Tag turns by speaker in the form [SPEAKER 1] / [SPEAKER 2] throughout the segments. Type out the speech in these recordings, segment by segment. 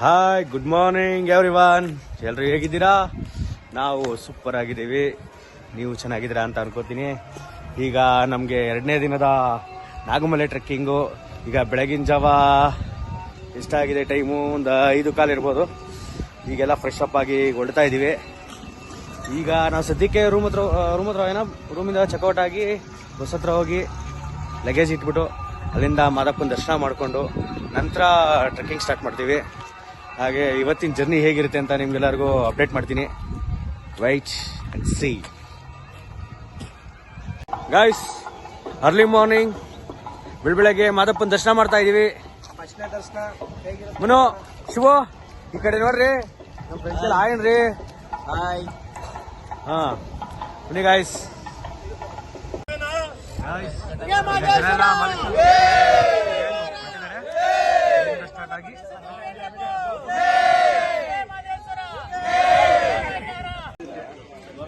[SPEAKER 1] Hi good morning every ಎಲ್ರು ಎಲ್ಲರೂ ಹೇಗಿದ್ದೀರಾ? ನಾವು ಸೂಪರ್ ಆಗಿದ್ದೀವಿ. ನೀವು ಚೆನ್ನಾಗಿದ್ದೀರಾ ಅಂತ ಅನ್ಕೋತೀನಿ. ಈಗ ನಮಗೆ ಎರಡನೇ ದಿನದ ನಾಗಮಲೆ ಟ್ರೆಕ್ಕಿಂಗು ಈಗ ಬೆಳಗಿನ ಜಾವ ಎಷ್ಟಾಗಿದೆ ಟೈಮು ಒಂದು ಐದು ಕಾಲು ಇರ್ಬೋದು. ಈಗೆಲ್ಲ ಫ್ರೆಶ್ ಅಪ್ ಆಗಿ ಹೊಡ್ತಾ ಇದ್ದೀವಿ. ಈಗ ನಾವು ಸದ್ಯಕ್ಕೆ ರೂಮ್ ಹತ್ರ ರೂಮ್ ಹತ್ರ ಏನೋ ರೂಮಿಂದ ಚೆಕ್ಔಟ್ ಆಗಿ ಬಸ್ ಹತ್ರ ಹೋಗಿ ಲಗೇಜ್ ಇಟ್ಬಿಟ್ಟು ಅಲ್ಲಿಂದ ಮಾದಪ್ಪನ ದರ್ಶನ ಮಾಡಿಕೊಂಡು ನಂತರ ಟ್ರೆಕ್ಕಿಂಗ್ ಸ್ಟಾರ್ಟ್ ಮಾಡ್ತೀವಿ. ಹಾಗೆ ಇವತ್ತಿನ ಜರ್ನಿ ಹೇಗಿರುತ್ತೆ ಅಂತ ನಿಮ್ಗೆಲ್ಲರಿಗೂ ಅಪ್ಡೇಟ್ ಮಾಡ್ತೀನಿ. Wait and see guys early morning ಬೆಳಬೆಳಗ್ಗೆ ಮಾದಪ್ಪನ ದರ್ಶನ ಮಾಡ್ತಾ ಇದೀವಿ. ಮನು ಶಿವ ಈ ಕಡೆ ನೋಡ್ರಿ. ನಮ್ಮ ಫ್ರೆಂಡ್ಸ್ ಎಲ್ಲ ಆಯನ್ರಿ
[SPEAKER 2] ಹಾಯ್
[SPEAKER 1] ಹಾ. ಬನ್ನಿ ಗಾಯ್ಸ್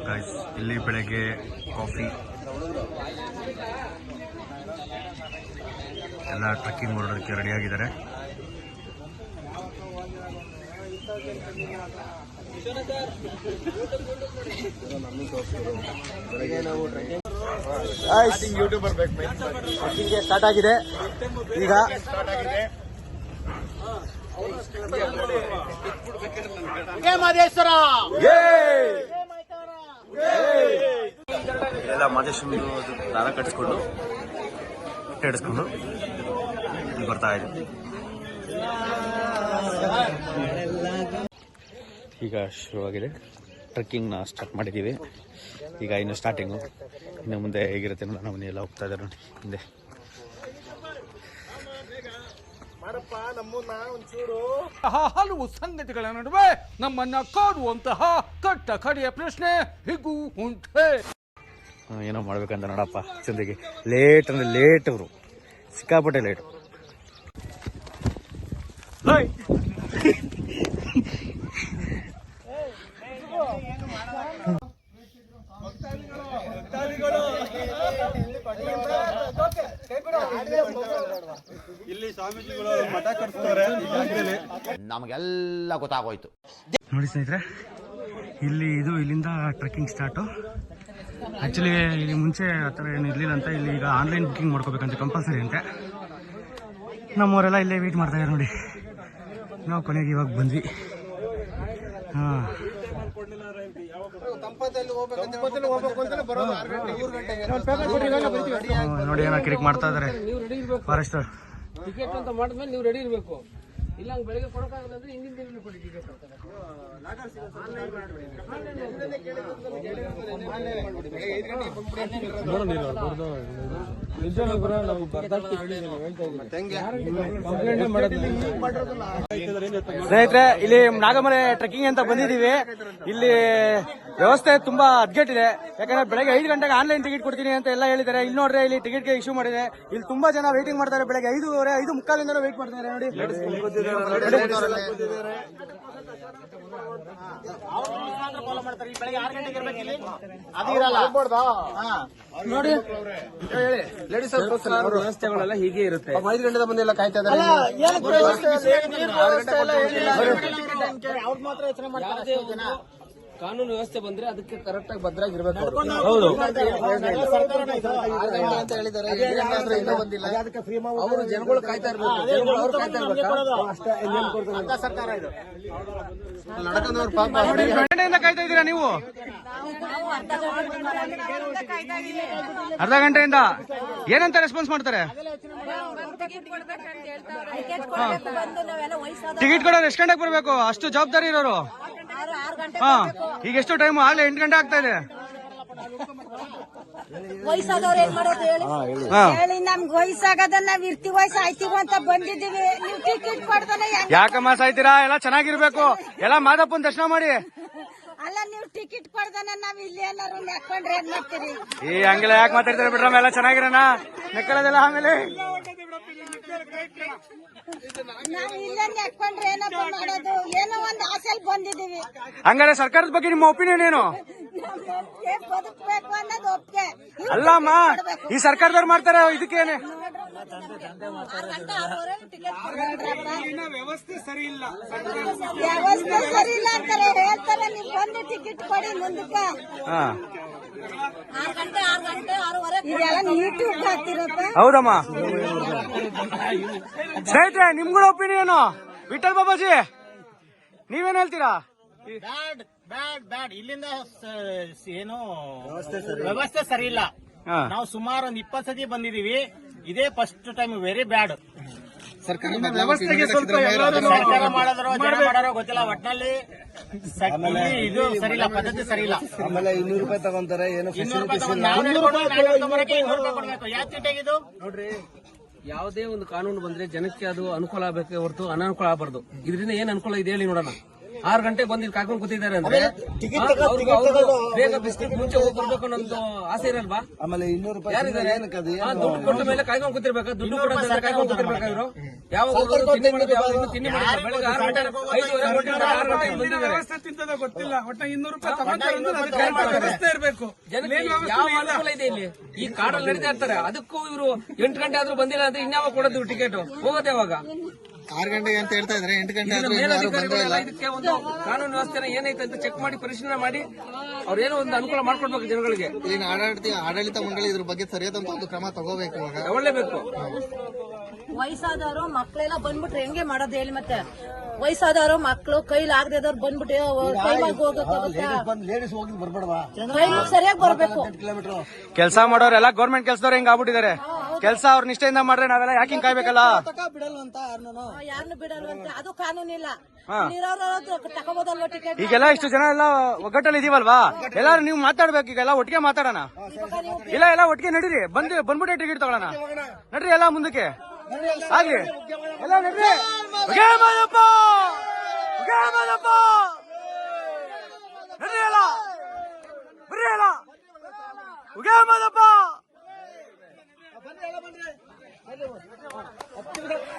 [SPEAKER 1] ಗಾಯ್ಸ್ ಇಲ್ಲಿ ಬೆಳಗ್ಗೆ ಕಾಫಿ ಎಲ್ಲ ಟ್ರಕ್ಕಿಂಗ್ ಹೊರಡೋದಕ್ಕೆ ರೆಡಿಯಾಗಿದ್ದಾರೆ
[SPEAKER 2] ಯೂಟ್ಯೂಬರ್ ಬೇಕು
[SPEAKER 1] ಟ್ರೆಕ್ಕಿಂಗ್ ಸ್ಟಾರ್ಟ್ ಆಗಿದೆ. ಈಗ
[SPEAKER 2] ಮಹದೇಶ್ವರ
[SPEAKER 1] ಎಲ್ಲ ಮಹದೇಶ್ವರ ದಾರ ಕಟ್ಟಿಸ್ಕೊಂಡು ಇಲ್ಲಿ ಬರ್ತಾ ಇದೆ. ಈಗ ಶುರುವಾಗಿದೆ. ಟ್ರೆಕ್ಕಿಂಗ್ನ ಸ್ಟಾರ್ಟ್ ಮಾಡಿದ್ದೀವಿ. ಈಗ ಇನ್ನು ಸ್ಟಾರ್ಟಿಂಗು ಇನ್ನು ಮುಂದೆ ಹೇಗಿರುತ್ತೆ ನಾನು ಮನೆಯೆಲ್ಲ ಎಲ್ಲ ಹೋಗ್ತಾ ಇದ್ದಾರೆ ನೋಡಿ ಹಿಂದೆ.
[SPEAKER 3] ಹಲವು ಸಂಗತಿಗಳ ನಡುವೆ ನಮ್ಮನ್ನ ಕಾಡುವಂತಹ ಕಟ್ಟ ಕಡೆಯ ಪ್ರಶ್ನೆ ಹೀಗೂ ಉಂಟೆ.
[SPEAKER 1] ಏನೋ ಮಾಡ್ಬೇಕಂತ ನೋಡಪ್ಪ ಚಂದಿಗೆ. ಲೇಟ್ ಅಂದ್ರೆ ಲೇಟ್ ಅವರು. ಸಿಕ್ಕಾಪಟ್ಟೆ ಲೇಟ್
[SPEAKER 4] ನಮಗೆಲ್ಲ ಗೊತ್ತಾಗೋಯ್ತು.
[SPEAKER 1] ನೋಡಿ ಸ್ನೇಹಿತರೆ ಇಲ್ಲಿ ಇದು ಇಲ್ಲಿಂದ ಟ್ರೆಕ್ಕಿಂಗ್ ಸ್ಟಾರ್ಟು ಆ್ಯಕ್ಚುಲಿ ಇಲ್ಲಿ ಮುಂಚೆ ಆ ಥರ ಏನು ಇರಲಿಲ್ಲ ಅಂತ ಇಲ್ಲಿ ಈಗ ಆನ್ಲೈನ್ ಬುಕ್ಕಿಂಗ್ ಮಾಡ್ಕೋಬೇಕಂತ ಕಂಪಲ್ಸರಿ ಅಂತೆ. ನಮ್ಮವರೆಲ್ಲ ಇಲ್ಲೇ ವೆಯ್ಟ್ ಮಾಡ್ತಾ ಇದ್ದಾರೆ ನೋಡಿ. ನಾವು ಕೊನೆಗೆ ಇವಾಗ ಬಂದ್ವಿ. ಹಾಂ. ನೋಡಿ ಏನೋ ಕಿರಿಕ್ ಮಾಡ್ತಾ ಇದ್ದಾರೆ ಫಾರೆಸ್ಟರ್
[SPEAKER 5] ಟಿಕೆಟ್ ಅಂತ ಮಾಡಿದ್ಮೇಲೆ ನೀವು ರೆಡಿ ಇರಬೇಕು. ಇಲ್ಲ, ಹಂಗೆ ಬೆಳಗ್ಗೆ ಕೊಡೋಕ್ಕಾಗಲ್ಲ ಅಂದ್ರೆ ಹಿಂದಿನ ದಿನ ಕೊಡಿ ಟಿಕೆಟ್
[SPEAKER 1] ಸ್ನೇಹಿತರೆ, ಇಲ್ಲಿ ನಾಗಮಲೆ ಟ್ರೆಕ್ಕಿಂಗ್ ಅಂತ ಬಂದಿದ್ದೀವಿ. ಇಲ್ಲಿ ವ್ಯವಸ್ಥೆ ತುಂಬಾ ಅದ್ಗೆಟ್ಟಿದೆ. ಯಾಕಂದ್ರೆ ಬೆಳಗ್ಗೆ ಐದು ಗಂಟೆಗೆ ಆನ್ಲೈನ್ ಟಿಕೆಟ್ ಕೊಡ್ತೀನಿ ಅಂತ ಎಲ್ಲ ಹೇಳಿದ್ದಾರೆ. ಇಲ್ಲಿ ನೋಡ್ರೆ ಇಲ್ಲಿ ಟಿಕೆಟ್ಗೆ ಇಶ್ಯೂ ಮಾಡಿದೆ. ಇಲ್ಲಿ ತುಂಬಾ ಜನ ವೇಟಿಂಗ್ ಮಾಡ್ತಾರೆ. ಬೆಳಗ್ಗೆ ಐದುವರೆ ಐದು ಮುಕ್ಕಾಲಿಂದ ವೇಟ್ ಮಾಡ್ತಾರೆ ನೋಡಿ. ನೋಡಿ.
[SPEAKER 5] ವ್ಯವಸ್ಥೆಗಳೆಲ್ಲ ಹೀಗೆ ಇರುತ್ತೆ.
[SPEAKER 2] ಐದು ಗಂಟೆ ಎಲ್ಲ ಕಾಯ್ತಾ ಇದ್ದಾರೆ.
[SPEAKER 5] ಒಂದು ಕಾನೂನು ವ್ಯವಸ್ಥೆ ಬಂದ್ರೆ ಅದಕ್ಕೆ ಕರೆಕ್ಟ್ ಆಗಿ ಭದ್ರಾಗಿರ್ಬೇಕು
[SPEAKER 2] ಅಂತ ಹೇಳಿದ್ದಾರೆ. ಇನ್ನೂ ಬಂದಿಲ್ಲ.
[SPEAKER 5] ಅವರು ಜನಗಳು ಕಾಯ್ತಾ ಇರ್ಬೇಕು. ಜನಗಳು ಅವ್ರು ಕಾಯ್ತಾ ಇರ್ಬೇಕು.
[SPEAKER 1] ಕಾಯ್ತಾ ಇದ್ದೀರಾ ನೀವು? ಅರ್ಧ ಗಂಟೆಯಿಂದ? ಏನಂತ ರೆಸ್ಪಾನ್ಸ್ ಮಾಡ್ತಾರೆ? ಟಿಕೆಟ್ ಕೊಡೋರು ಎಷ್ಟು ಗಂಟೆಗೆ ಬರಬೇಕು? ಅಷ್ಟು ಜವಾಬ್ದಾರಿ ಇರೋರು? ಹಾ. ಈಗ ಎಷ್ಟು ಟೈಮ್ ಆಗ್ಲೇ ಎಂಟು ಗಂಟೆ ಆಗ್ತಾ ಇದೆ.
[SPEAKER 6] ವಯಸ್ಸಾದವ್ರು ಏನ್ ಮಾಡೋದು ಹೇಳಿ? ಹೇಳಿ. ನಮ್ಗೆ ವಯಸ್ಸಾಗದ ನಾವ್ ಇರ್ತೀವಿ ವಯಸ್ಸು ಆಯ್ತೀವಿ ಅಂತ ಬಂದಿದೀವಿ ನೀವು ಟಿಕೆಟ್ ಕೊಡ್ದಾನೆ ಹೆಂಗ್?
[SPEAKER 1] ಯಾಕಮ್ಮ ಸಾಯ್ತೀರಾ? ಎಲ್ಲ ಚೆನ್ನಾಗಿರ್ಬೇಕು. ಎಲ್ಲ ಮಾದಪ್ಪನ ದರ್ಶನ ಮಾಡಿ.
[SPEAKER 6] ಅಲ್ಲ ನೀವು ಟಿಕೆಟ್ ಕೊಡ್ದಾನೆ ನಾವ್ ಇಲ್ಲಿ ಏನಾರು ನೆಕ್ಕೊಂಡ್ರೆ ಏನ್ ಮಾಡ್ತೀರಿ?
[SPEAKER 1] ಈ ಹಂಗೆಲ್ಲ ಯಾಕೆ ಮಾತಾಡ್ತಾರೆ ಬಿಡ್ರಮ್ಮ? ಎಲ್ಲ ಚೆನ್ನಾಗಿರೋಣ ನೆಕ್ಕಳದೆಲ್ಲ ಆಮೇಲೆ.
[SPEAKER 6] ನಾವ್ ಇಲ್ಲೇ ಏನಪ್ಪ ಮಾಡೋದು? ಏನೋ ಒಂದ್ ಆಸೆಲ್ ಬಂದಿದೀವಿ
[SPEAKER 1] ಹಂಗಾರೆ ಸರ್ಕಾರದ ಬಗ್ಗೆ ನಿಮ್ಮ ಒಪಿನಿಯನ್ ಏನು?
[SPEAKER 6] ಅನ್ನೋದು ಒಪ್ಪಿಗೆ.
[SPEAKER 1] ಅಲ್ಲಮ್ಮ ಈ ಸರ್ಕಾರದವ್ರು ಮಾಡ್ತಾರೆ ಇದಕ್ಕೇನೆ
[SPEAKER 3] ವ್ಯವಸ್ಥೆ ಸರಿ ಇಲ್ಲ
[SPEAKER 6] ವ್ಯವಸ್ಥೆ ಸರಿ ಇಲ್ಲ ಅಂತಾರೆ. ಹೇಳ್ತಾರೆ ನೀವು ಬಂದು ಟಿಕೆಟ್ ಕೊಡಿ ಮುಂದಕ್ಕೆ.
[SPEAKER 1] ಹಾ
[SPEAKER 6] ಆರು ಗಂಟೆ ಆರು ಗಂಟೆ ಆರೂವರೆ ಇದೆಲ್ಲ ಯೂಟ್ಯೂಬ್ ಹಾಕ್ತಿರಪ್ಪ
[SPEAKER 1] ಹೌದಮ್ಮ. ಸ್ನೇಹಿತರೆ ನಿಮ್ಗಳ ಒಪಿನಿಯನ್? ವಿಠಲ್ ಬಾಬಾಜಿ ನೀವೇನ್ ಹೇಳ್ತೀರಾ?
[SPEAKER 2] Bad bad bad. ಇಲ್ಲಿಂದ ಏನು ವ್ಯವಸ್ಥೆ ಸರಿ ಇಲ್ಲ. ನಾವು ಸುಮಾರು ಒಂದ್ ಇಪ್ಪತ್ತು ಸತಿ ಬಂದಿದೀವಿ ಇದೇ ಫಸ್ಟ್ ಟೈಮ್ ವೆರಿ ಬ್ಯಾಡ್
[SPEAKER 3] ವ್ಯವಸ್ಥೆಗೆ ಸ್ವಲ್ಪ ಎಲ್ಲರೂ
[SPEAKER 2] ಸರ್ಕಾರ ಮಾಡಿದ್ರು ಜನ ಮಾಡೋರು ಗೊತ್ತಿಲ್ಲ ಒಟ್ನಲ್ಲಿ ಸ- ಇದು ಸರಿಯಲ್ಲ ಪದ್ಧತಿ ಸರಿ ಇಲ್ಲ
[SPEAKER 7] ಆಮೇಲೆ ಇನ್ನೂರು ರೂಪಾಯಿ ತಗೊಂತಾರೆ ಏನು
[SPEAKER 2] ಇನ್ನೂರು ರೂಪಾಯಿ ತಗೊಂಡು ನಾವು ನಡ್ಕೊಂಡು ನಾಳೆ ತಗೊಂಬರಕ್ಕೆ ಇನ್ನೂರು ರೂಪಾಯಿ ಕೊಡ್ಬೇಕು. ಯಾವ ಚೀಟಿಯಾಗಿದು
[SPEAKER 5] ನೋಡ್ರಿ ಯಾವುದೇ ಒಂದು ಕಾನೂನು ಬಂದ್ರೆ ಜನಕ್ಕೆ ಅದು ಅನುಕೂಲ ಆಗಬೇಕೆ ಹೊರತು ಅನಾನುಕೂಲ ಆಗಬಾರ್ದು. ಇದರಿಂದ ಏನ್ ಅನುಕೂಲ ಇದೆ ಹೇಳಿ ನೋಡೋಣ. ಆರು ಗಂಟೆ ಬಂದು ಇಲ್ಲಿ ಕಾಯ್ಕೊಂಡು ಕೂತಿದ್ದಾರೆ ಅಂದ್ರೆ ಬೇಗ ಬಿಸ್ಕೆಟ್ ಮುಂಚೆ ಹೋಗಿ ಬರ್ಬೇಕು ಅನ್ನೋದು ಆಸೆ ಇರಲ್ವಾ?
[SPEAKER 7] ಆಮೇಲೆ ಇನ್ನೂರು ರೂಪಾಯಿ
[SPEAKER 5] ಯಾರಿದ್ದಾರೆ? ದುಡ್ಡು ಕೊಟ್ಟ ಮೇಲೆ ಕಾಯ್ಕೊಂಡು ಕೂತಿರ್ಬೇಕಾ? ದುಡ್ಡು ಕೊಡೋದ್ರೆ ಕಾಯ್ಕೊಂಡು ಕೂತಿರ್ಬೇಕಾ ಇವರು? ಯಾವಾಗ ಹೋಗೋದು ತಿಂಡಿ ಮಾಡೋದು ಯಾವಾಗ ತಿಂಡಿ ಮಾಡೋದು? ಬೆಳಗ್ಗೆ ಆರು ಗಂಟೆ ಐದುವರೆ ಕೊಟ್ಟಿರ್ತಾರೆ, ಆರು ಗಂಟೆಗೆ ಬಂದಿದ್ದಾರೆ.
[SPEAKER 3] ವ್ಯವಸ್ಥೆ ತಿಂತದ ಗೊತ್ತಿಲ್ಲ. ಒಟ್ಟ ಇನ್ನೂರು ರೂಪಾಯಿ ಅದಕ್ಕೆ ವ್ಯವಸ್ಥೆ ಇರಬೇಕು.
[SPEAKER 5] ಯಾವ ಅನುಕೂಲ ಇದೆ ಇಲ್ಲಿ? ಈ ಕಾಡಲ್ಲಿ ನಡೀತಾ ಇರ್ತಾರೆ. ಅದಕ್ಕೂ ಇವರು ಎಂಟು ಗಂಟೆ ಆದ್ರೂ ಬಂದಿಲ್ಲ ಅಂದ್ರೆ ಇನ್ಯಾವಾಗ ಕೊಡೋದು ಟಿಕೆಟ್ ಹೋಗೋದು ಯಾವಾಗ?
[SPEAKER 2] ಆರು ಗಂಟೆಗೆ ಅಂತ ಹೇಳ್ತಾ ಇದ್ರೆ ಎಂಟು ಗಂಟೆ
[SPEAKER 5] ಇಲ್ಲ. ಇದಕ್ಕೆ ಒಂದು ಕಾನೂನು ವ್ಯವಸ್ಥೆನ ಏನೈತೆ ಅಂತ ಚೆಕ್ ಮಾಡಿ ಪರಿಶೀಲನೆ ಮಾಡಿ ಅವ್ರೇನೋ ಒಂದು ಅನುಕೂಲ ಮಾಡ್ಕೊಡ್ಬೇಕು ಜನಗಳಿಗೆ.
[SPEAKER 2] ಇಲ್ಲಿನ ಆಡಳಿತ ಆಡಳಿತ ಮಂಡಳಿ ಇದ್ರ ಬಗ್ಗೆ ಸರಿಯಾದಂತ ಒಂದು ಕ್ರಮ ತಗೋಬೇಕು ಇವಾಗ.
[SPEAKER 5] ತಗೊಳ್ಳೇಬೇಕು
[SPEAKER 6] ವಯಸ್ಸಾದವರು ಮಕ್ಕಳೆಲ್ಲ ಬಂದ್ಬಿಟ್ರೆ ಹೆಂಗೆ ಮಾಡೋದು ಹೇಳಿ ಮತ್ತೆ? ವಯಸ್ಸಾದವರು ಮಕ್ಕಳು ಕೈಲಿ ಆಗದವ್ರು ಬಂದ್ಬಿಟ್ಟು ಟೈಮಾಗಿ ಹೋಗಕ್ಕಾಗುತ್ತಾ?
[SPEAKER 7] ಬಂದು ಲೇಡೀಸ್ ಹೋಗಿ ಬರ್ಬೇಡವಾ?
[SPEAKER 6] ಸರಿಯಾಗಿ ಬರ್ಬೇಕು.
[SPEAKER 7] ಕೆಲಸ
[SPEAKER 1] ಕೆಲಸ ಮಾಡೋರೆಲ್ಲ ಗೌರ್ಮೆಂಟ್ ಕೆಲಸದವ್ರು ಹೆಂಗ್ ಆಗ್ಬಿಟ್ಟಿದ್ದಾರೆ? ಕೆಲಸ ಅವ್ರ ನಿಷ್ಠೆಯಿಂದ ಮಾಡ್ರೆ ನಾವೆಲ್ಲ ಯಾಕೆ ಹಿಂಗ್ ಕಾಯ್ಬೇಕಲ್ಲ?
[SPEAKER 7] ಬಿಡಲ್ವಂತ ಯಾರನ್ನು
[SPEAKER 6] ಬಿಡಲ್ವಂತ. ಅದು ಕಾನೂನಿಲ್ಲ.
[SPEAKER 1] ಈಗೆಲ್ಲ ಇಷ್ಟು ಜನ ಎಲ್ಲ ಒಗ್ಗಟ್ಟಲ್ಲಿ ಇದೀವಲ್ವಾ? ಎಲ್ಲಾರು ನೀವು ಮಾತಾಡ್ಬೇಕು ಈಗೆಲ್ಲ ಒಟ್ಟಿಗೆ ಮಾತಾಡೋಣ. ಇಲ್ಲ ಎಲ್ಲ ಒಟ್ಟಿಗೆ ನಡೀರಿ. ಬಂದು ಬಂದ್ಬಿಟ್ಟೆ ಟಿಕೆಟ್ ತಗೊಳ್ಳೋಣ. ನಡ್ರಿ ಎಲ್ಲ ಮುಂದಕ್ಕೆ. ಆಗ್ಲಿ ಎಲ್ಲ ನಡ್ರಿ! ನಡ್ರಿ ಎಲ್ಲ. ಬರ್ರಿ ಎಲ್ಲ. ಉಗೇ ಮಾದಪ್ಪ!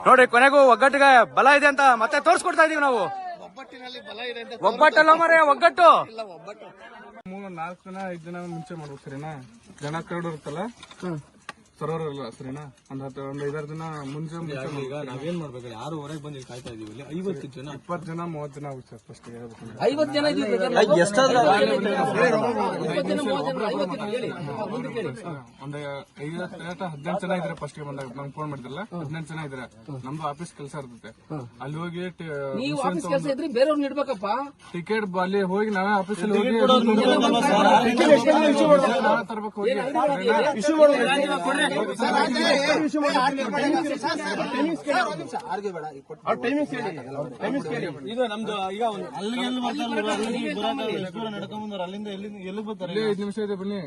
[SPEAKER 1] ನೋಡ್ರಿ ಕೊನೆಗೂ ಒಗ್ಗಟ್ಟಿಗೆ ಬಲ ಇದೆ ಅಂತ ಮತ್ತೆ ತೋರಿಸ್ಕೊಡ್ತಾ ಇದೀವಿ ನಾವು. ಒಬ್ಬಟ್ಟಲ್ಲ ಮರೆ ಒಗ್ಗಟ್ಟು.
[SPEAKER 3] ಮೂರು ನಾಲ್ಕು ದಿನ ಐದು ದಿನ ಮುಂಚೆ ಮಾಡ್ಬೇಕು ಸರಿನಾ ಜನ ಕರಡು ಇರುತ್ತಲ್ಲ ಸರೋವರ ಇಲ್ಲ ಸರಿನಾ? ಒಂದ್ ಹತ್ತು ಒಂದ್ ಐದಾರು ದಿನ ಮುಂಚೆ ಮುಂಚೆ ಈಗ ನಾವೇನ್ ಮಾಡ್ಬೇಕು ಯಾರು ಹೊರಗೆ ಬಂದು ಕಾಯ್ತಾ ಇದೀವಿ ಐವತ್ತು ಜನ. ಇಪ್ಪತ್ತು ಜನ ಮೂವತ್ತು ಜನ ಆಗುತ್ತೆ ಸರ್ ಫಸ್ಟ್ ಹೇಳ್ಬೇಕು
[SPEAKER 5] ಐವತ್ತು ಜನ.
[SPEAKER 3] ಒಂದ್ ಐವತ್ತು ಹದಿನೆಂಟು ಜನ ಇದ್ರೆ ಫಸ್ಟ್ ಬಂದಾಗ ನಂಗೆ ಫೋನ್ ಮಾಡಿದ್ರಲ್ಲ ಹದಿನೆಂಟು ಜನ ಇದ್ರೆ ನಮ್ದು ಆಫೀಸ್ ಕೆಲಸ ಇರ್ತೈತೆ ಅಲ್ಲಿ ಹೋಗಿ
[SPEAKER 5] ನೀವು ಆಫೀಸ್ ಕೆಲಸ ಇದ್ರೆ ಬೇರೆಯವ್ರನ್ನ ಇಡ್ಬೇಕಪ್ಪ.
[SPEAKER 3] ಟಿಕೆಟ್ ಅಲ್ಲಿ ಹೋಗಿ ನಾವೇ ಆಫೀಸ್ ಹೋಗಿ ನಾವೇ ತರ್ಬೇಕು. ಹೋಗಿ.
[SPEAKER 7] ಇದು ನಮ್ದು ಈಗ ಅಲ್ಲಿಗೆ ಎಲ್ಲಿ ನಡ್ಕೊಂಡ್ ಅಲ್ಲಿಂದ ಎಲ್ಲಿ ಎಲ್ಲಿ ಬರ್ತಾರೆ
[SPEAKER 3] ಇಲ್ಲಿ ಐದು ನಿಮಿಷ ಇದೆ ಬನ್ನಿ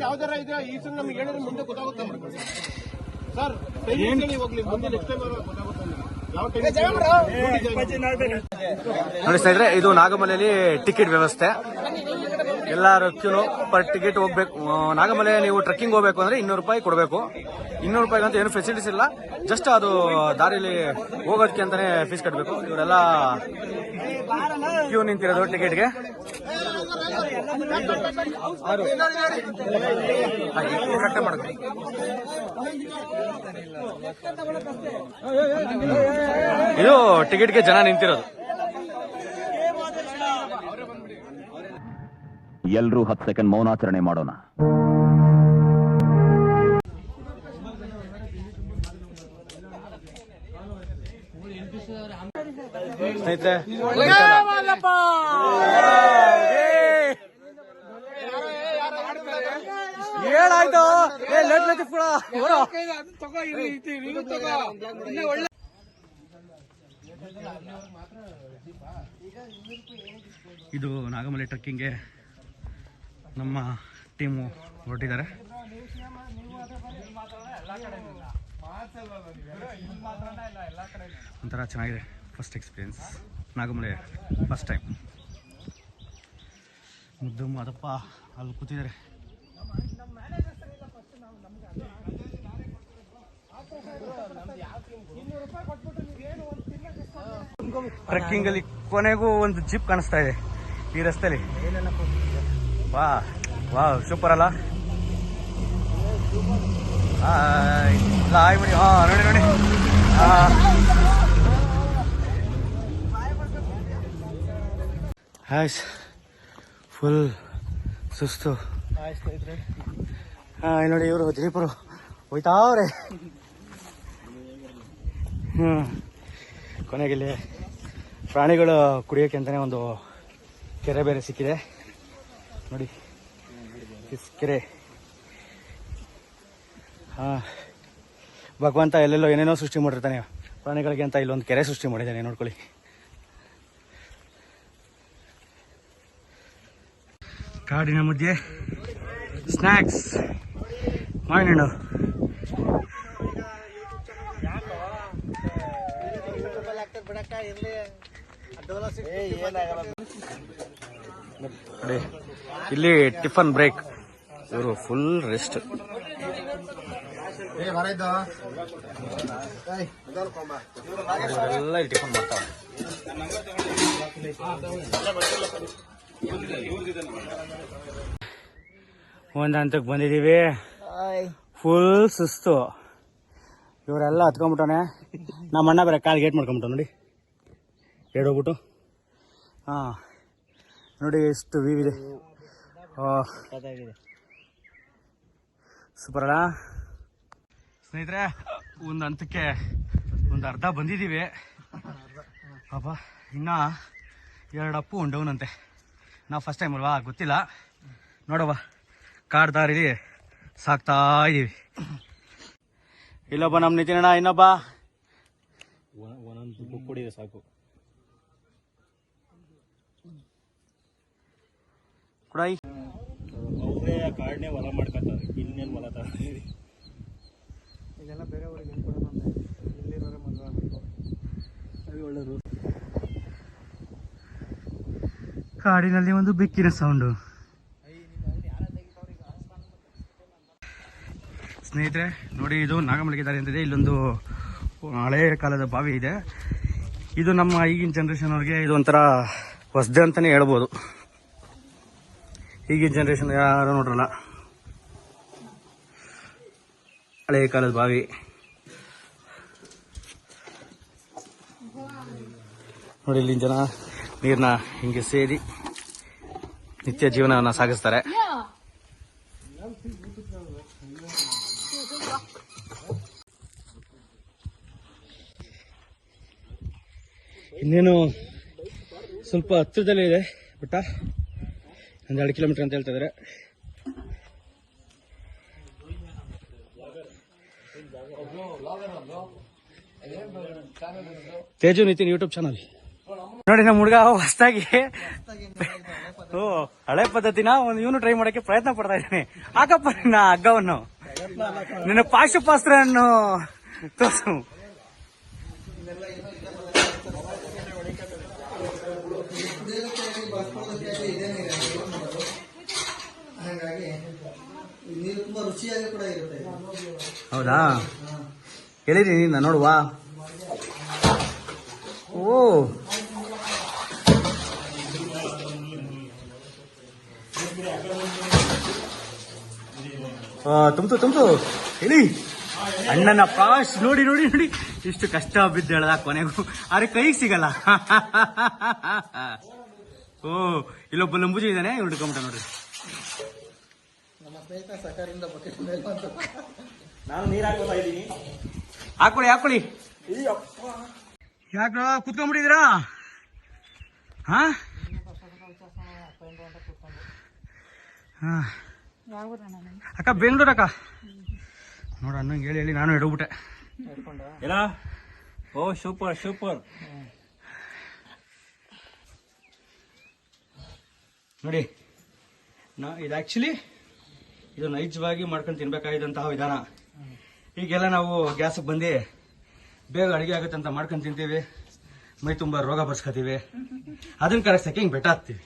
[SPEAKER 2] ಯಾವ್ದಾರ ಇದೆ ಈ ಸಲ ನಮ್ಗೆ ಹೇಳಿದ್ರೆ ಮುಂದೆ ಗೊತ್ತಾಗುತ್ತೆ ಸರ್ ಏನ್ ಹೋಗ್ಲಿ ಮುಂದೆ ನೆಕ್ಸ್ಟ್ ಟೈಮ್ ಗೊತ್ತಾಗುತ್ತೆ.
[SPEAKER 1] ನೋಡಿ ಸ್ನೇಹಿತರೆ ಇದು ನಾಗಮಲೆಯಲ್ಲಿ ಟಿಕೆಟ್ ವ್ಯವಸ್ಥೆ. ಎಲ್ಲಾರು ಕ್ಯೂನು ಪರ್ ಟಿಕೆಟ್ ಹೋಗ್ಬೇಕು. ನಾಗಮಲೆ ನೀವು ಟ್ರೆಕ್ಕಿಂಗ್ ಹೋಗ್ಬೇಕು ಅಂದ್ರೆ ಇನ್ನೂರು ರೂಪಾಯಿ ಕೊಡಬೇಕು. ಇನ್ನೂರು ರೂಪಾಯಿಗೆ ಅಂತ ಏನು ಫೆಸಿಲಿಟೀಸ್ ಇಲ್ಲ. ಜಸ್ಟ್ ಅದು ದಾರಿಲಿ ಹೋಗೋದಕ್ಕೆ ಅಂತಾನೆ ಫೀಸ್ ಕಟ್ಟಬೇಕು ಇವರೆಲ್ಲ ಕ್ಯೂ ನಿಂತಿರೋದು ಟಿಕೆಟ್ಗೆ ಕಟ್ಟೆ ಮಾಡಬೇಕು. ಇದು ಟಿಕೆಟ್ಗೆ ಜನ ನಿಂತಿರೋದು.
[SPEAKER 8] ಎಲ್ರೂ ಹತ್ತು ಸೆಕೆಂಡ್ ಮೌನಾಚರಣೆ ಮಾಡೋಣ.
[SPEAKER 1] ಹೊರ. ಇದು ನಾಗಮಲೆ ಟ್ರೆಕ್ಕಿಂಗ್ಗೆ ನಮ್ಮ ಟೀಮು ಹೊರಟಿದ್ದಾರೆ. ಒಂಥರ ಚೆನ್ನಾಗಿದೆ first experience Nagamale first time ಮುದ್ದು ಮಾದಪ್ಪ ಅಲ್ಲಿ ಕೂತಿದ್ದಾರೆ. ಟ್ರೆಕ್ಕಿಂಗಲ್ಲಿ ಕೊನೆಗೂ ಒಂದು ಜಿಪ್ ಕಾಣಿಸ್ತಾ ಇದೆ ಈ ರಸ್ತೆಲಿ. ವಾ ವಾ ಸೂಪರ್ ಅಲ್ಲ? ಹಾಯ್ ಇಲ್ಲ ಹಾಯ್ ಬಿಡಿ ಹಾ ನೋಡಿ ನೋಡಿ. ಆಯ್ಸ್ ಫುಲ್ ಸುಸ್ತು. ಹಾ ನೋಡಿ ಇವರು ದಿಲೀಪರು. ಹೋಯ್ತಾವ್ರೆ. ಹ್ಞೂ ಕೊನೆಗಿಲ್ಲಿ ಪ್ರಾಣಿಗಳು ಕುಡಿಯೋಕೆ ಅಂತಾನೆ ಒಂದು ಕೆರೆ ಬೇರೆ ಸಿಕ್ಕಿದೆ. ನೋಡಿ. ಇಸ್ ಹಾ. ಭಗವಂತ ಎಲ್ಲೆಲ್ಲೋ ಏನೇನೋ ಸೃಷ್ಟಿ ಮಾಡಿರ್ತಾನೆ. ಪ್ರಾಣಿಗಳಿಗೆ ಅಂತ ಇಲ್ಲೊಂದು ಕೆರೆ ಸೃಷ್ಟಿ ಮಾಡಿದ್ದಾನೆ, ನೋಡ್ಕೊಳ್ಳಿ. ಕಾಡಿನ ಮಧ್ಯೆ ಸ್ನ್ಯಾಕ್ಸ್ ಮಾವಿನಹಣ್ಣು ನೋಡಿ ಇಲ್ಲಿ ಟಿಫನ್ ಬ್ರೇಕ್. ಇವರು ಫುಲ್ ರೆಸ್ಟ್ ಎಲ್ಲ ಟಿಫನ್ ಮಾಡ್ತಾವೆ ಒಂದ್ ಹಂತಕ್ಕೆ ಬಂದಿದೀವಿ. ಫುಲ್ ಸುಸ್ತು. ಇವರೆಲ್ಲ ಹತ್ಕೊಂಡ್ಬಿಟ್ಟವನೆ. ನಮ್ಮ ಅಣ್ಣ ಬರ ಕಾಲ್ ಗೇಟ್ ಮಾಡ್ಕೊಂಬಿಟ್ಟ ನೋಡಿ. ಹೋಗ್ಬಿಟ್ಟು. ಹಾ. ನೋಡಿ ಎಷ್ಟು ವ್ಯೂ ಇದೆ. ಸೂಪರ್ ಅಲ್ಲ ಸ್ನೇಹಿತರೆ ಒಂದು ಹಂತಕ್ಕೆ ಒಂದು ಅರ್ಧ ಬಂದಿದ್ದೀವಿ ಪಾಪ ಇನ್ನ ಎರಡು ಅಪ್ಪು ಒಂದು ಡೌನ್ ಅಂತೆ. ನಾವು ಫಸ್ಟ್ ಟೈಮ್ ಅಲ್ವಾ? ಗೊತ್ತಿಲ್ಲ. ನೋಡವ ಕಾಡ್ ದಾರಿ ಸಾಕ್ತಾ ಇದೀವಿ. ಇಲ್ಲೊಬ್ಬ ನಮ್ಮ ನಿತಿನಣ್ಣ ಇನ್ನೊಬ್ಬ? ಒಂದೊಂದು ಸಾಕು. ಕುಡಾಯಿ ಕಾಡನ್ನೇ ಹೊಲ ಮಾಡ್ಕೊತಾರೆ ಇನ್ನೇನು ಹೊಲ
[SPEAKER 3] ಇದೆಲ್ಲ ಹೆಂಗೆ ಅಂತ ಇಲ್ಲಿರೋರೆ ಮದುವೆ ಆಗಬೇಕು.
[SPEAKER 1] ಒಳ್ಳೆ ಕಾಡಿನಲ್ಲಿ ಒಂದು ಬೆಕ್ಕಿನ ಸೌಂಡು ಸ್ನೇಹಿತರೆ ನೋಡಿ ಇದು ನಾಗಮಲ್ಲಿಗೆ ದಾರಿ ಅಂತಿದೆ. ಇಲ್ಲೊಂದು ಹಳೆಯ ಕಾಲದ ಬಾವಿ ಇದೆ. ಇದು ನಮ್ಮ ಈಗಿನ ಜನ್ರೇಷನ್ ಅವ್ರಿಗೆ ಇದು ಒಂಥರ ಹೊಸದೆ ಅಂತಾನೆ ಹೇಳ್ಬೋದು. ಈಗಿನ ಜನ್ರೇಷನ್ ಯಾರು ನೋಡ್ರಲ್ಲ. ಹಳೆಯ ಕಾಲದ ಬಾವಿ. ನೋಡಿ ಇಲ್ಲಿನ ಜನ ನೀರನ್ನ ಹಿಂಗೆ ಸೇರಿ ನಿತ್ಯ ಜೀವನವನ್ನ ಸಾಗಿಸ್ತಾರೆ. ಇನ್ನೇನು ಸ್ವಲ್ಪ ಹತ್ತಿರದಲ್ಲೇ ಇದೆ ಬೆಟ್ಟ ಒಂದು ಎರಡು ಕಿಲೋಮೀಟರ್ ಅಂತ ಹೇಳ್ತಾ ಇದ್ದಾರೆ ತೇಜು ನಿತಿನ್ ಯೂಟ್ಯೂಬ್ ಚಾನಲ್ ನೋಡಿ ನಮ್ಮ ಹುಡುಗ ಹೊಸದಾಗಿ. ಓ, ಹಳೆ ಪದ್ಧತಿನ ಒಂದು ಇವನು ಟ್ರೈ ಮಾಡಕ್ಕೆ ಪ್ರಯತ್ನ ಪಡ್ತಾ ಇದ್ದೀನಿ. ಹಾಕಪ್ಪ ನಿನ್ನ ಹಗ್ಗವನ್ನು. ನಿನ್ನ ಪಾಶುಪಾಸ್ತ್ರ ತೋರಿಸು. ಹೌದಾ? ಹೇಳಿರಿ ನೀನು ನೋಡುವ. ಓ. ತುಂಬ್ತು ತುಂಬ್ತು. ಹೇಳಿ. ಅಣ್ಣನ ಪಾಶ್ ನೋಡಿ ನೋಡಿ ನೋಡಿ. ಇಷ್ಟು ಕಷ್ಟ ಬಿದ್ದು ಹೇಳ್ದ ಕೊನೆಗೂ. ಆದ್ರೆ ಕೈಗೆ ಸಿಗಲ್ಲ. ಓ, ಇಲ್ಲೊಬ್ಬ ಲಂಬುಜಿ ಇದ್ದಾನೆ. ಹಿಡ್ಕೊಂಬಿಟ್ಟ ನೋಡ್ರಿ.
[SPEAKER 7] ಸ್ನೇಹಿತ ಬಕೆಟ್.
[SPEAKER 1] ನಾನು ನೀರ್ ಹಾಕೋತಾ ಇದ್ದೀನಿ. ಹಾಕೊಳ್ಳಿ ಹಾಕೊಳ್ಳಿ. ಯಾಕ ಕುತ್ಕೊಂಡ್ಬಿಟ್ಟಿದ್ದೀರಾ? ಹಾ? ಹಾ. ಅಕ್ಕ ಬೆಂಗಳೂರು ಅಕ್ಕ. ನೋಡ ಅನ್ನಂಗೆ ಹೇಳಿ ಹೇಳಿ ನಾನು ಹಿಡೋಗ್ಬಿಟ್ಟೆ
[SPEAKER 3] ಎಲ್ಲ? ಓ ಸೂಪರ್ ಸೂಪರ್
[SPEAKER 1] ನೋಡಿ ನಾ ಇದು ಆಕ್ಚುಲಿ ಇದು ನೈಜವಾಗಿ ಮಾಡ್ಕೊಂಡು ತಿನ್ಬೇಕಾಗಿದ್ದಂತಹ ವಿಧಾನ. ಈಗೆಲ್ಲ ನಾವು ಗ್ಯಾಸಿಗೆ ಬಂದು ಬೇಗ ಅಡುಗೆ ಆಗುತ್ತೆ ಅಂತ ಮಾಡ್ಕೊಂಡು ತಿಂತೀವಿ. ಮೈ ತುಂಬ ರೋಗ ಬರ್ಸ್ಕೊತೀವಿ. ಅದನ್ನ ಕರೆಕ್ಟ್ ಹಿಂಗೆ ಬೆಟ್ಟ ಹಾಕ್ತೀವಿ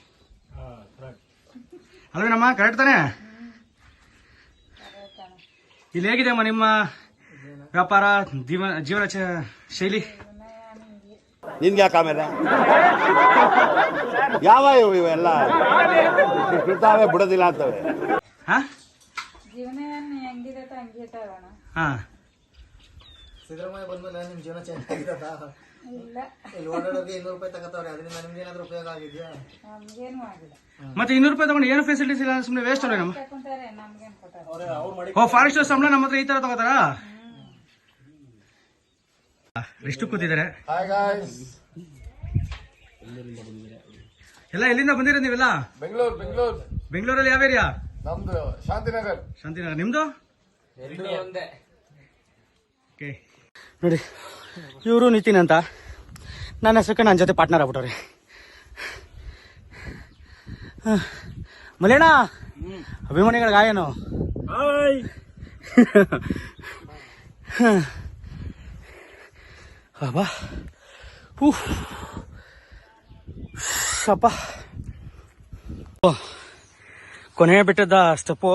[SPEAKER 1] ಅಲ್ವೇನಮ್ಮ ಕರೆಕ್ಟ್ ತಾನೇ? ಇಲ್ಲಿ ಹೇಗಿದೆ ಅಮ್ಮ ನಿಮ್ಮ ವ್ಯಾಪಾರ ಜೀವನ ಜೀವನ ಶೈಲಿ?
[SPEAKER 4] ನಿನ್ಗೆ ಯಾಕೆ ಆಮೇಲೆ?
[SPEAKER 2] ಯಾವ ಇವು ಇವೆಲ್ಲ? ಬಿಡೋದಿಲ್ಲ ಅಂತವೆ.
[SPEAKER 1] ಹಾ
[SPEAKER 9] ಜೀವನ ಹೆಂಗಿದೆ ಹಂಗೆ ಅಣ್ಣ
[SPEAKER 1] ಹಾ.
[SPEAKER 7] ಸಿದ್ದರಾಮಯ್ಯ ಬಂದ್ಮೇಲೆ ನಿಮ್ಮ ಜೀವನ ಚೇಂಜ್ ಆಗಿರೋದಾ?
[SPEAKER 9] ಇಲ್ಲ.
[SPEAKER 7] ಓಡಾಡೋರಿಗೆ ಇನ್ನೂರು ರೂಪಾಯಿ ತಗೋತಾವ್ರೆ ಅದರಿಂದ ನಿಮ್ಗೆ ಏನಾದ್ರು ಉಪಯೋಗ ಆಗಿದ್ಯಾ?
[SPEAKER 9] ನಮ್ಗೇನು ಆಗಿಲ್ಲ.
[SPEAKER 1] ಮತ್ತೆ ಇನ್ನೂರು ರೂಪಾಯಿ ತಗೊಂಡು ಏನು ಫೆಸಿಲಿಟೀಸ್ ಇಲ್ಲ ಸುಮ್ಮನೆ ವೇಸ್ಟ್ ಅಲ್ಲ ನಮ್ಮ ಓ ಫಾರೆಸ್ಟ್ ಸಂಬಳ ನಮ್ಮ ಹತ್ರ ಈ ತರ ತಗೋತಾರ? ಎಷ್ಟು ಕೂತಿದ್ದಾರೆ. ಎಲ್ಲ ಎಲ್ಲಿಂದ ಬಂದಿರ ನೀವೆಲ್ಲ?
[SPEAKER 3] ಬೆಂಗಳೂರು ಬೆಂಗಳೂರು.
[SPEAKER 1] ಬೆಂಗಳೂರಲ್ಲಿ ಯಾವ ಏರಿಯಾ
[SPEAKER 3] ನಮ್ದು ಶಾಂತಿನಗರ್.
[SPEAKER 1] ಶಾಂತಿನಗರ್. ನಿಮ್ದು? Okay. ನೋಡಿ ಇವರು ನಿತಿನ್ ಅಂತ. ನನ್ನ ಹೆಸರು ನನ್ನ ಜೊತೆ ಪಾರ್ಟ್ನರ್ ಆಗ್ಬಿಟ್ಟವ್ರಿ. ಮಲೇಣ ಅಭಿಮಾನಿಗಳ ಗಾಯನು. ಅಬ್ಬಾ ಅಪ್ಪ ಕೊನೆಯ ಕೊನೆ ಬೆಟ್ಟದ ಸ್ಟೆಪ್ಪು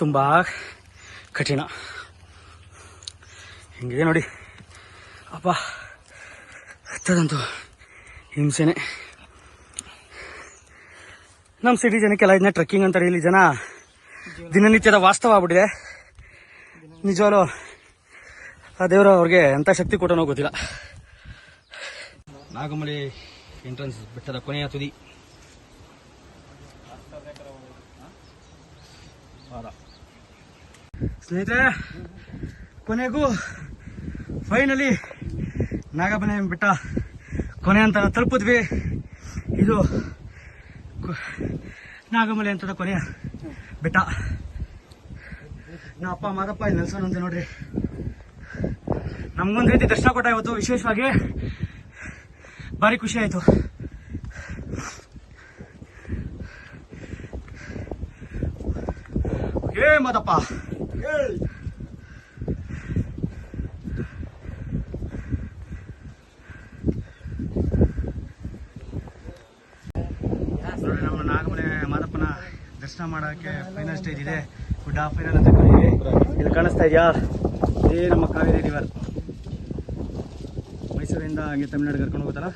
[SPEAKER 1] ತುಂಬ ಕಠಿಣ. ಹಿಂಗಿದೆ ನೋಡಿ. ಅಪ್ಪ, ಹತ್ತದಂತೂ ಹಿಂಸೆನೆ. ನಮ್ಮ ಸಿಟಿ ಜನಕ್ಕೆಲ್ಲ ಇದನ್ನ ಟ್ರೆಕ್ಕಿಂಗ್ ಅಂತಾರೆ ಇಲ್ಲಿ ಜನ. ದಿನನಿತ್ಯದ ವಾಸ್ತವ ಆಗ್ಬಿಟ್ಟಿದೆ. ನಿಜವಾಗ್ಲೂ ಆ ದೇವರು ಅವ್ರಿಗೆ ಎಂಥ ಶಕ್ತಿ ಕೊಟ್ಟನೋ ಗೊತ್ತಿಲ್ಲ. ನಾಗಮಲೆ ಎಂಟ್ರೆನ್ಸ್ ಬೆಟ್ಟದ ಕೊನೆಯ ತುದಿ. ಸ್ನೇಹಿತರೆ, ಕೊನೆಗೂ ಫೈನಲಿ ನಾಗಬನ ಬೆಟ್ಟ ಕೊನೆ ಅಂತ ತಲುಪಿದ್ವಿ. ಇದು ನಾಗಮಲೆ ಅಂತದ ಕೊನೆ ಬೆಟ್ಟ. ನಮ್ಮ ಅಪ್ಪ, ಮಾದಪ್ಪ, ಇಲ್ಲಿ ನೋಡ್ರಿ. ನಮ್ಗೊಂದು ರೀತಿ ದರ್ಶನ ಕೊಟ್ಟ ಇವತ್ತು ವಿಶೇಷವಾಗಿ ಭಾರಿ ಖುಷಿ ಆಯ್ತು. ಏ ಮಾದಪ್ಪ. ನಮ್ಮ ನಾಗಮನೆ ಮಾದಪ್ಪನ ದರ್ಶನ ಮಾಡೋಕ್ಕೆ ಫೈನಲ್ ಸ್ಟೇಜ್ ಇದೆ. ಗುಡ್ಡ ಫೈನಲ್ ಅಂತ ಕರೀತೀವಿ ಇಲ್ಲಿ ಕಾಣಿಸ್ತಾ ಇದೆಯಾ? ಇದೇ ನಮ್ಮ ಕಾವೇರಿ ರಿವರ್ ಮೈಸೂರಿಂದ ಹಂಗೆ ತಮಿಳ್ನಾಡು ಕರ್ಕೊಂಡು ಹೋಗುತ್ತಲ್ಲ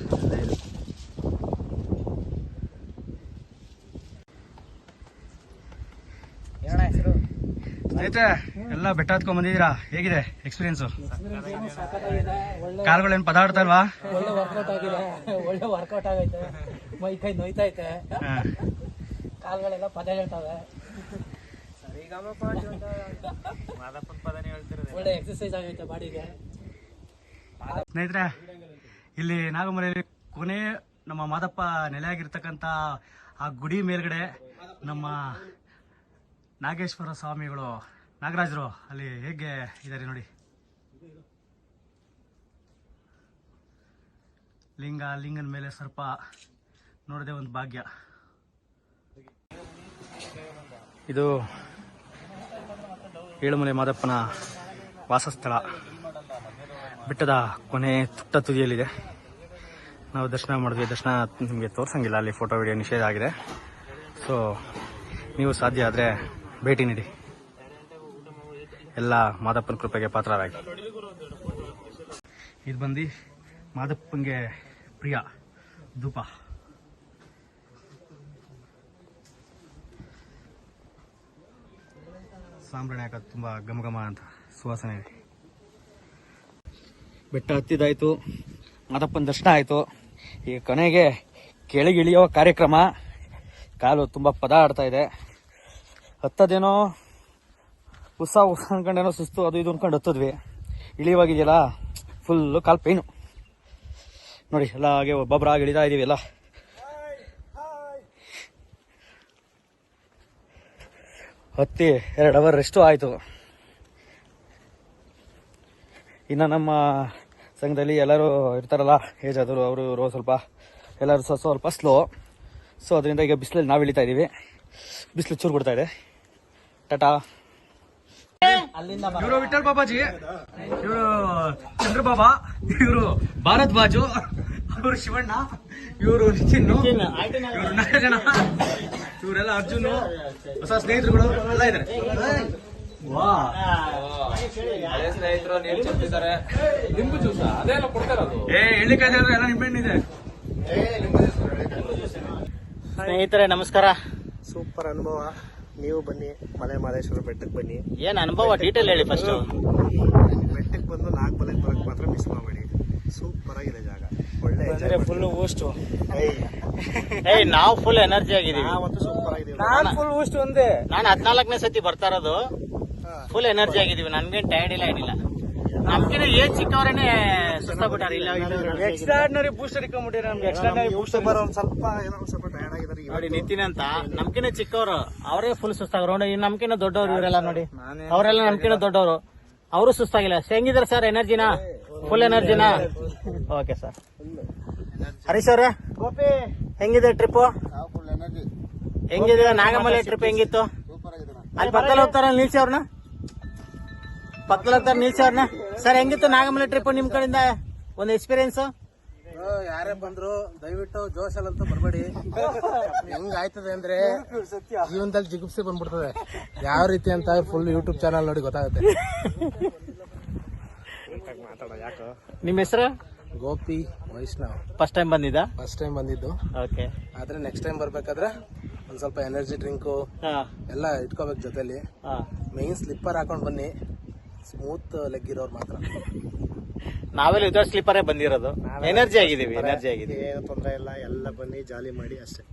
[SPEAKER 1] ಸ್ನೇಹಿತರೆ ಎಲ್ಲ ಬೆಟ್ಟ ಹತ್ಕೊಂಡ್ ಬಂದಿದ್ದೀರಾ? ಹೇಗಿದೆ ಎಕ್ಸ್ಪೀರಿಯನ್ಸು ಕಾಲುಗಳೇನು ಪದಾಡ್ತಾ ಇಲ್ವಾ
[SPEAKER 5] ಒಳ್ಳೆ ವರ್ಕೌಟ್ ಆಗಿದೆ. ಒಳ್ಳೆ ವರ್ಕೌಟ್ ಆಗೈತೆ. ಮೈ ಕೈ ನೋಯ್ತೈತೆ
[SPEAKER 1] ಐತೆ
[SPEAKER 5] ಕಾಲ್ಗಳೆಲ್ಲ ಪದ ಹೇಳ್ತಾವೆ. ಒಳ್ಳೆ ಎಕ್ಸರ್ಸೈಸ್ ಆಗೈತೆ ಬಾಡಿಗೆ.
[SPEAKER 1] ಸ್ನೇಹಿತರೆ ಇಲ್ಲಿ ನಾಗಮಲೆಯಲ್ಲಿ ಕೊನೆ ನಮ್ಮ ಮಾದಪ್ಪ ನೆಲೆಯಾಗಿರ್ತಕ್ಕಂಥ ಆ ಗುಡಿ ಮೇಲ್ಗಡೆ ನಮ್ಮ ನಾಗೇಶ್ವರ ಸ್ವಾಮಿಗಳು, ನಾಗರಾಜರು ಅಲ್ಲಿ ಹೇಗೆ ಇದ್ದಾರೆ ನೋಡಿ. ಲಿಂಗ ಲಿಂಗನ ಮೇಲೆ ಸರ್ಪ, ನೋಡದೆ ಒಂದು ಭಾಗ್ಯ. ಇದು ಏಳುಮಲೆ ಮಾದಪ್ಪನ ವಾಸಸ್ಥಳ. ಬೆಟ್ಟದ ಕೊನೆ ತುಟ್ಟ ತುದಿಯಲ್ಲಿದೆ. ನಾವು ದರ್ಶನ ಮಾಡಿದ್ವಿ. ದರ್ಶನ ನಿಮಗೆ ತೋರಿಸಂಗಿಲ್ಲ. ಅಲ್ಲಿ ಫೋಟೋ ವಿಡಿಯೋ ನಿಷೇಧ ಆಗಿದೆ. ಸೊ ನೀವು ಸಾಧ್ಯ ಆದರೆ ಭೇಟಿ ನೀಡಿ. ಎಲ್ಲ ಮಾದಪ್ಪನ ಕೃಪೆಗೆ ಪಾತ್ರರಾಗಿ. ಇದು ಬಂದು ಮಾದಪ್ಪನಿಗೆ ಪ್ರಿಯ ಧೂಪ. ಸಾಂಬ್ರಾಣಿ ಹಾಕೋದು ತುಂಬ ಘಮ ಅಂತ ಸುವಾಸನೆ. ಇದೆ ಬೆಟ್ಟ ಹತ್ತಿದಾಯ್ತು, ಮಾದಪ್ಪನ ದರ್ಶನ ಆಯಿತು. ಈಗ ಕೊನೆಗೆ ಕೆಳಗಿಳಿಯೋ ಕಾರ್ಯಕ್ರಮ, ಕಾಲು ತುಂಬ ಪದ ಆಡ್ತಾ ಇದೆ. ಹತ್ತದೇನೋ ಉತ್ಸಾಹ ಉತ್ಸಾಹ ಅನ್ಕೊಂಡೇನೋ ಸುಸ್ತು, ಅದು ಇದು ಅನ್ಕೊಂಡು ಹತ್ತದ್ವಿ. ಇಳಿವಾಗಿದೆಯಲ್ಲ ಫುಲ್ಲು ಕಾಲು ಪೈನು ನೋಡಿ, ಎಲ್ಲ ಹಾಗೆ ಒಬ್ಬೊಬ್ಬರಾಗಿ ಇಳಿತಾ ಇದೀವಿ ಎಲ್ಲ. ಹತ್ತಿ ಎರಡು ಅವರ್ ರೆಸ್ಟು ಆಯಿತು. ಇನ್ನು ನಮ್ಮ ಸಂಘದಲ್ಲಿ ಎಲ್ಲರೂ ಇರ್ತಾರಲ್ಲ, ಏಜ್ ಆದರೂ ಅವರು, ಇವರು ಸ್ವಲ್ಪ, ಎಲ್ಲರೂ ಸ್ವಲ್ಪ ಸ್ಲೋ ಸೊ ಅದರಿಂದ ಈಗ ಬಿಸಿಲಲ್ಲಿ ನಾವು ಇಳಿತಾ ಇದ್ದೀವಿ ಬಿಸಿಲು ಚೂರು ಬಿಡ್ತಾ ಇದೆ. ಟಾಟಾ. ಇವರು ವಿಠಲ್ ಬಾಬಾಜಿ ಇವರು ಚಂದ್ರಬಾಬಾ ಇವರು ಭಾರತ್ ಬಾಜು ಅವರು ಶಿವಣ್ಣ ಇವರು ನಿತಿನ್ ಇವರು ನಾಗಜನ ಇವರೆಲ್ಲ ಅರ್ಜುನ್ ಹೊಸ ಸ್ನೇಹಿತರುಗಳು ಎಲ್ಲ ಇದ್ದಾರೆ ವಾ.
[SPEAKER 3] ನಿಂಬು ಜ್ಯೂಸ ಅದೆಲ್ಲ ಕೊಡ್ತಾರದು
[SPEAKER 1] ಏ ಎಲ್ಲ
[SPEAKER 10] ಸ್ನೇಹಿತರೆ ನಮಸ್ಕಾರ.
[SPEAKER 2] ಸೂಪರ್ ಅನುಭವ. ನೀವು ಬನ್ನಿ ಮಲೆ ಮಹದೇಶ್ವರ ಬೆಟ್ಟಕ್ಕೆ ಬನ್ನಿ.
[SPEAKER 10] ಏನ್ ಅನುಭವ ಡೀಟೇಲ್ ಹೇಳಿ ಫಸ್ಟ್
[SPEAKER 2] ಬೆಟ್ಟಕ್ಕೆ ಬಂದು ನಾಲ್ಕು ಮಲೆಗೆ ಬರಕ್ಕೆ ಮಾತ್ರ ಮಿಸ್ ಮಾಡಬೇಡಿ. ಸೂಪರ್ ಆಗಿದೆ ಜಾಗ. ಒಳ್ಳೆ
[SPEAKER 1] ಫುಲ್ ಊಸ್ಟ್
[SPEAKER 10] ಏಯ್. ನಾವು ಫುಲ್ ಎನರ್ಜಿ ಆಗಿದೀವಿ.
[SPEAKER 2] ನಾವಂತೂ ಸೂಪರ್ ಆಗಿದ್ದೀವಿ
[SPEAKER 1] ನಾನ್ ಫುಲ್ ಊಸ್ಟ್ ಒಂದೇ.
[SPEAKER 10] ನಾನು ಹದ್ನಾಲ್ಕನೇ ಸತಿ ಬರ್ತಾ ಇರೋದು. ಫುಲ್ ಎನರ್ಜಿ ಆಗಿದೀವಿ. ನನ್ಗೇನ್ ಟೈರ್ಡ್ ಇಲ್ಲ ಏನಿಲ್ಲ. ನಮ್ಗಿನ ಏನ್ ಚಿಕ್ಕವರೇನೆ ಸುಸ್ತಾಗ್ಬಿಟ್ಟಾರ ಇಲ್ಲ
[SPEAKER 1] ಎಕ್ಸ್ಟ್ರಾರ್ಡಿನರಿ ಬೂಸ್ಟರ್ ಇಟ್ಕೊಂಡ್ಬಿಟ್ಟಿರಿ ನಮ್ಗೆ. ಎಕ್ಸ್ಟ್ರಾರ್ಡಿನರಿ ಬೂಸ್ಟರ್
[SPEAKER 2] ಬರೋ ಒಂದು ಸ್ವಲ್ಪ ಏನೋ ಸ್ವಲ್ಪ
[SPEAKER 10] ನೋಡಿ ನಿತಿನ್ ಅಂತ ನಮ್ಕಿನ ಚಿಕ್ಕವರು ಅವರೇ ಫುಲ್ ಸುಸ್ತಾಗ್ರು. ನೋಡಿ ನಮ್ಕಿನ ದೊಡ್ಡವರು ಇವರೆಲ್ಲ ನೋಡಿ. ಅವರೆಲ್ಲ ನಮ್ಕಿನ ದೊಡ್ಡವರು. ಅವರು ಸುಸ್ತಾಗಿಲ್ಲ. ಹೆಂಗಿದ್ದಾರೆ ಸರ್? ಎನರ್ಜಿನಾ? ಫುಲ್ ಎನರ್ಜಿನಾ? ಓಕೆ ಸರ್ ಹರೀಶ್ ಅವ್ರೆ ಹೆಂಗಿದೆ ಟ್ರಿಪ್ ಹೆಂಗಿದೆ ನಾಗಮಲೆ ಟ್ರಿಪ್ ಹೆಂಗಿತ್ತು? ಅಲ್ಲಿ ಪಕ್ಕದಲ್ಲಿ ಹೋಗ್ತಾರ ನಿಲ್ಸಿ ಅವ್ರನ್ನ? ಪಕ್ಕದಲ್ಲಿ ಹೋಗ್ತಾರ ನಿಲ್ಸಿ ಅವ್ರನ್ನ? ಸರ್ ಹೆಂಗಿತ್ತು ನಾಗಮಲೆ ಟ್ರಿಪ್ ನಿಮ್ ಕಡೆಯಿಂದ? ಒಂದು ಎಕ್ಸ್ಪೀರಿಯನ್ಸ್
[SPEAKER 11] ಯಾರೇ ಬಂದ್ರು ದಯವಿಟ್ಟು ಜೋಶಲ್ಲಂತೂ ಬರಬೇಡಿ. ಹೆಂಗ್ ಆಯ್ತದೆ ಅಂದ್ರೆ ಜೀವನದಲ್ಲಿ ಜಿಗುಪ್ಸೆ ಬಂದ್ಬಿಡ್ತದೆ. ಯಾವ ರೀತಿ ಅಂತ ಫುಲ್ ಯೂಟ್ಯೂಬ್ ಚಾನಲ್ ನೋಡಿ ಗೊತ್ತಾಗುತ್ತೆ.
[SPEAKER 10] ನಿಮ್ಮ ಹೆಸರು?
[SPEAKER 11] ಗೋಪಿ ವೈಷ್ಣವ್.
[SPEAKER 10] ಫಸ್ಟ್ ಟೈಮ್ ಬಂದಿದ್ದ?
[SPEAKER 11] ಫಸ್ಟ್ ಟೈಮ್ ಬಂದಿದ್ದು.
[SPEAKER 10] ಓಕೆ
[SPEAKER 11] ಆದ್ರೆ ನೆಕ್ಸ್ಟ್ ಟೈಮ್ ಬರ್ಬೇಕಾದ್ರೆ ಒಂದ್ ಸ್ವಲ್ಪ ಎನರ್ಜಿ ಡ್ರಿಂಕು ಎಲ್ಲ ಇಟ್ಕೋಬೇಕು ಜೊತೆಲಿ. ಮೈನ್ ಸ್ಲಿಪ್ಪರ್ ಹಾಕೊಂಡ್ ಬನ್ನಿ. ಸ್ಮೂತ್ ಲೆಗ್ ಇರೋರು ಮಾತ್ರ.
[SPEAKER 10] ನಾವೆಲ್ಲ ವಿತೌಟ್ ಸ್ಲೀಪರೇ ಬಂದಿರೋದು. ಎನರ್ಜಿ ಆಗಿದೀವಿ ಎನರ್ಜಿ ಆಗಿದೀವಿ
[SPEAKER 2] ಏನು ತೊಂದರೆ ಇಲ್ಲ ಎಲ್ಲ ಬನ್ನಿ ಜಾಲಿ ಮಾಡಿ ಅಷ್ಟೇ.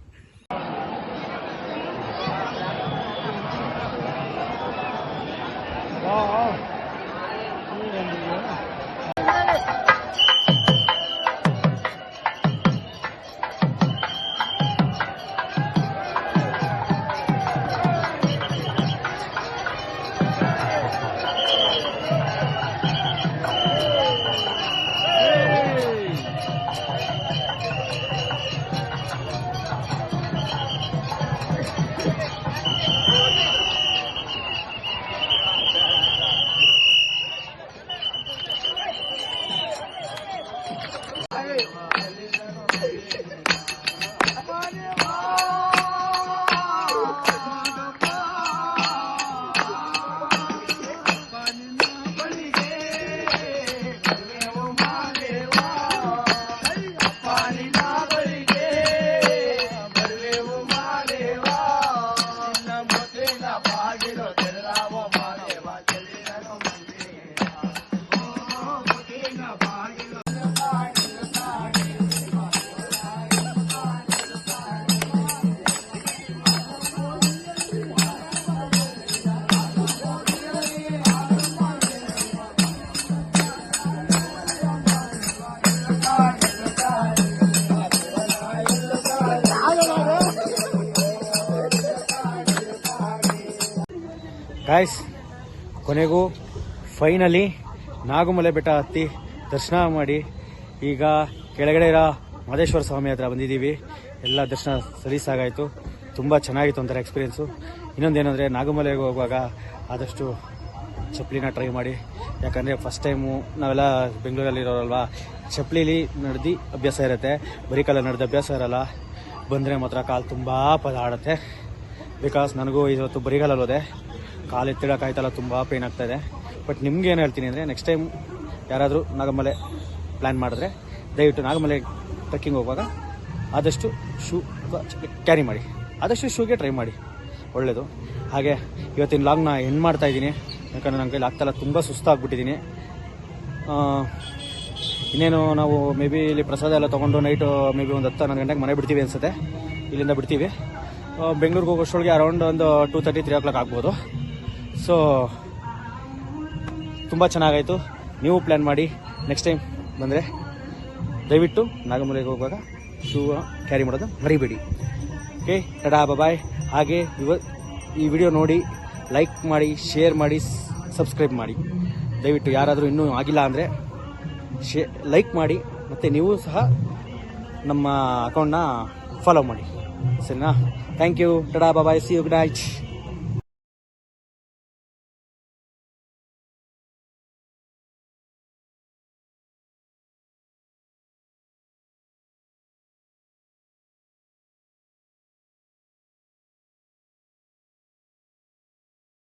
[SPEAKER 1] ಫೈನಲಿ ನಾಗಮಲೆ ಬೆಟ್ಟ ಹತ್ತಿ ದರ್ಶನ ಮಾಡಿ ಈಗ ಕೆಳಗಡೆ ಇರೋ ಮಹದೇಶ್ವರ ಸ್ವಾಮಿ ಹತ್ರ ಬಂದಿದ್ದೀವಿ. ಎಲ್ಲ ದರ್ಶನ ಸಲೀಸಾಗಾಯಿತು ತುಂಬ ಚೆನ್ನಾಗಿತ್ತು ಒಂಥರ ಎಕ್ಸ್ಪೀರಿಯೆನ್ಸು ಇನ್ನೊಂದೇನೆಂದರೆ ನಾಗಮಲೆಗೆ ಹೋಗುವಾಗ ಆದಷ್ಟು ಚಪ್ಪಲಿನ ಟ್ರೈ ಮಾಡಿ. ಯಾಕಂದರೆ ಫಸ್ಟ್ ಟೈಮು ನಾವೆಲ್ಲ ಬೆಂಗಳೂರಲ್ಲಿರೋರಲ್ವಾ ಚಪ್ಪಲಿಲಿ ನಡೆದು ಅಭ್ಯಾಸ ಇರುತ್ತೆ. ಬರೀ ಕಾಲ ನಡೆದ ಅಭ್ಯಾಸ ಇರಲ್ಲ. ಬಂದರೆ ಮಾತ್ರ ಕಾಲು ತುಂಬ ಪದ ಆಡುತ್ತೆ ಬಿಕಾಸ್ ನನಗೂ ಇವತ್ತು ಬರಿಗಾಲಲ್ಲಿ ಹೋದೆ ಕಾಲು ಎತ್ತಿಡೋಕ್ಕಾಯ್ತಲ್ಲ ತುಂಬ ಪೇನ್ ಆಗ್ತಾಯಿದೆ ಬಟ್ ನಿಮ್ಗೆ ಏನು ಹೇಳ್ತೀನಿ ಅಂದರೆ ನೆಕ್ಸ್ಟ್ ಟೈಮ್ ಯಾರಾದರೂ ನಾಗಮಲೆ ಪ್ಲ್ಯಾನ್ ಮಾಡಿದ್ರೆ, ದಯವಿಟ್ಟು ನಾಗಮಲೆ ಟ್ರೆಕ್ಕಿಂಗ್ ಹೋಗುವಾಗ ಆದಷ್ಟು ಶೂ ಕ್ಯಾರಿ ಮಾಡಿ. ಆದಷ್ಟು ಶೂಗೆ ಟ್ರೈ ಮಾಡಿ. ಒಳ್ಳೆಯದು ಹಾಗೆ ಇವತ್ತಿನ ಲಾಗ್ನ ಎಂಡ್ ಮಾಡ್ತಾ ಇದ್ದೀನಿ. ಯಾಕಂದರೆ ನನ್ನ ಕೈಲಿ ಆಗ್ತಾಯಿಲ್ಲ ತುಂಬ ಸುಸ್ತಾಗ್ಬಿಟ್ಟಿದ್ದೀನಿ. ಇನ್ನೇನು ನಾವು ಮೇ ಬಿ ಇಲ್ಲಿ ಪ್ರಸಾದ ಎಲ್ಲ ತೊಗೊಂಡು ನೈಟು ಮೇ ಬಿ ಒಂದು ಹತ್ತು, ಹನ್ನೊಂದು ಗಂಟೆಗೆ ಮನೆ ಬಿಡ್ತೀವಿ ಅನಿಸುತ್ತೆ. ಇಲ್ಲಿಂದ ಬಿಡ್ತೀವಿ. ಬೆಂಗಳೂರಿಗೆ ಹೋಗೋಷ್ಟೊಳಗೆ ಅರೌಂಡ್ ಒಂದು two thirty three o'clock ಆಗ್ಬೋದು. ಸೊ ತುಂಬ ಚೆನ್ನಾಗಾಯಿತು. ನೀವು ಪ್ಲ್ಯಾನ್ ಮಾಡಿ. ನೆಕ್ಸ್ಟ್ ಟೈಮ್ ಬಂದರೆ ದಯವಿಟ್ಟು ನಾಗಮೂಲೆಗೆ ಹೋಗುವಾಗ ಶೂ ಕ್ಯಾರಿ ಮಾಡೋದು ಮರಿಬೇಡಿ. ಓಕೆ ಟಡಾ ಬಾಯ್ ಹಾಗೆ ಇವ ಈ ವಿಡಿಯೋ ನೋಡಿ ಲೈಕ್ ಮಾಡಿ ಶೇರ್ ಮಾಡಿ ಸಬ್ಸ್ಕ್ರೈಬ್ ಮಾಡಿ. ದಯವಿಟ್ಟು ಯಾರಾದರೂ ಇನ್ನೂ ಆಗಿಲ್ಲ ಅಂದರೆ ಶೇ ಲೈಕ್ ಮಾಡಿ, ಮತ್ತು ನೀವು ಸಹ ನಮ್ಮ ಅಕೌಂಟ್ನ ಫಾಲೋ ಮಾಡಿ. ಸರಿನಾ? Thank you tada bye see you good night